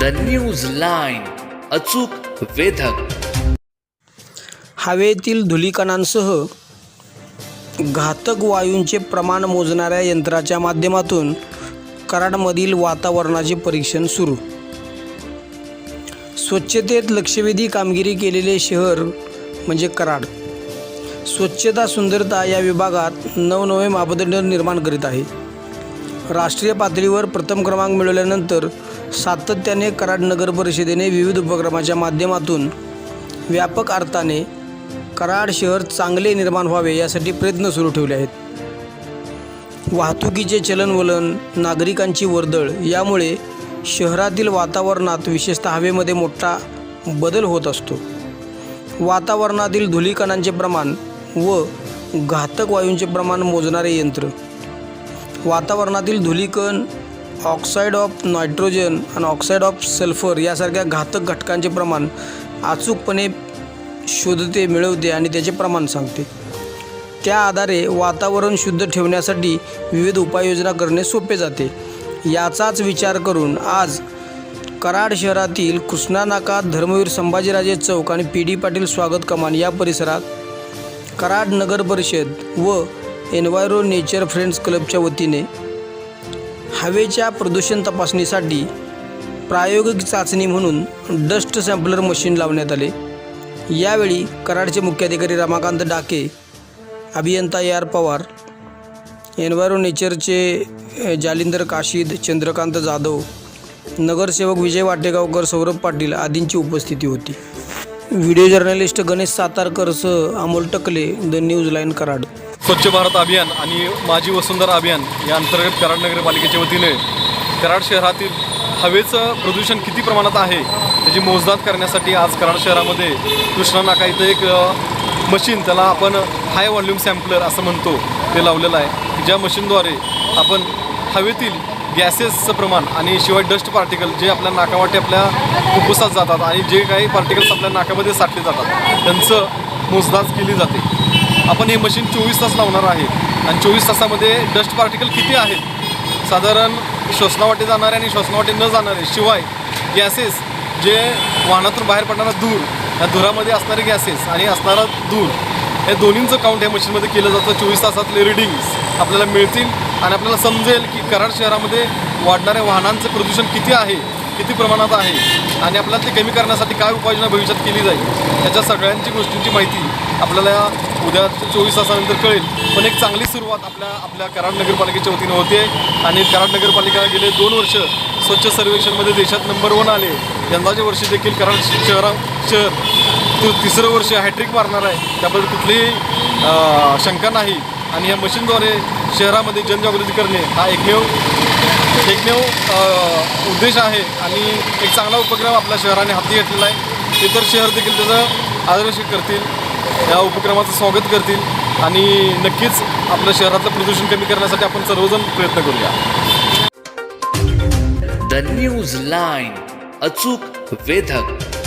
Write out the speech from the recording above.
The news line अचूक वेधक. हवेतील धुलीकणांसह घातक वायूंचे प्रमाण मोजणाऱ्या यंत्राच्या माध्यमातून कराडमधील वातावरणाचे परीक्षण सुरू. स्वच्छतेत लक्षवेधी कामगिरी केलेले शहर म्हणजे कराड. स्वच्छता सुंदरता या विभागात नवनवे मापदंड निर्माण करीत आहे. राष्ट्रीय पातळीवर प्रथम क्रमांक मिळवल्यानंतर सातत्याने कराड नगर परिषदेने विविध उपक्रमाच्या माध्यमातून व्यापक अर्थाने कराड शहर चांगले निर्माण व्हावे यासाठी प्रयत्न सुरू ठेवले आहेत. वाहतुकीचे चलनवलन नागरिकांची वर्दळ यामुळे शहरातील वातावरणात विशेषतः हवेमध्ये मोठा बदल होत असतो. वातावरणातील धुलीकणांचे प्रमाण व घातक वायूंचे प्रमाण मोजणारे यंत्र. वातावरणातील धुलीकण ऑक्साईड ऑफ नायट्रोजन आणि ऑक्साईड ऑफ सल्फर यासारख्या घातक घटकांचे प्रमाण अचूकपणे शोधते मिळवते आणि त्याचे प्रमाण सांगते. त्या आधारे वातावरण शुद्ध ठेवण्यासाठी विविध उपाययोजना करणे सोपे जाते. याचाच विचार करून आज कराड शहरातील कृष्णा नाका धर्मवीर संभाजीराजे चौक आणि पी डी पाटील स्वागत कमान या परिसरात कराड नगर परिषद व एन्व्हायरो नेचर फ्रेंड्स क्लबच्या वतीने हवेच्या प्रदूषण तपासणीसाठी प्रायोगिक चाचणी म्हणून डस्ट सॅम्पलर मशीन लावण्यात आले. यावेळी कराडचे मुख्याधिकारी रमाकांत डाके अभियंता ए आर पवार एन्व्हायरो नेचरचे जालिंदर काशीद चंद्रकांत जाधव नगरसेवक विजय वाटेगावकर सौरभ पाटील आदींची उपस्थिती होती. Video journalist Ganesh सातारकरसह Amol Takle the news line Karad. Swachh Bharat Abhiyan आणि माझी वसुंधरा अभियान या अंतर्गत कराड नगरपालिकेच्या वतीने कराड शहरातील हवेचं प्रदूषण किती प्रमाणात आहे त्याची मोजदाद करण्यासाठी आज कराड शहरामध्ये कृष्णा नाका इथं एक मशीन त्याला आपण हाय व्हॉल्यूम सॅम्पलर असं म्हणतो ते लावलेलं आहे. ज्या मशीनद्वारे आपण हवेतील गॅसेसचं प्रमाण आणि शिवाय डस्ट पार्टिकल जे आपल्या नाकावाटे आपल्या फुफ्फुसात जातात आणि जे काही पार्टिकल्स आपल्या नाकामध्ये साठले जातात त्यांचं मोजदाज केली जाते. आपण हे मशीन चोवीस तास लावणार आहे. आणि चोवीस तासामध्ये डस्ट पार्टिकल किती आहेत? साधारण श्वसनावाटे जाणारे आणि श्वसनावाटे न जाणारे शिवाय गॅसेस जे वाहनातून बाहेर पडणारा धूर या धुरामध्ये असणारे गॅसेस आणि असणारा धूर हे दोन्हींचं काउंट या मशीनमध्ये केलं जातं. चोवीस तासातले रिडिंग्स आपल्याला मिळतील आणि आपल्याला समजेल की कराड शहरामध्ये वाढणाऱ्या वाहनांचं प्रदूषण किती आहे. किती प्रमाणात आहे आणि आपल्याला ते कमी करण्यासाठी काय उपाययोजना भविष्यात केली जाईल याच्या सगळ्यांची गोष्टींची माहिती आपल्याला उद्या चोवीस तासानंतर कळेल. पण एक चांगली सुरुवात आपल्या आपल्या कराड नगरपालिकेच्या वतीनं होते आणि कराड नगरपालिका गेले दोन वर्ष स्वच्छ सर्वेक्षणमध्ये देशात नंबर वन आले. यंदाच्या वर्षी देखील कराड शहरा शहर तिसरं वर्ष हॅट्रिक मारणार आहे. त्याबद्दल कुठलीही शंका नाही. आणि या मशीनद्वारे शहरामध्ये जनजागृती करणे हा एकमेव एकमेव उद्देश आहे आणि एक चांगला उपक्रम आपल्या शहराने हाती घेतलेला आहे. इतर शहर देखील त्याचं आदर्श करतील या उपक्रमाचं स्वागत करतील आणि नक्कीच आपल्या शहरातलं प्रदूषण कमी करण्यासाठी आपण सर्वजण प्रयत्न करूया. द न्यूज लाईन अचूक वेधक.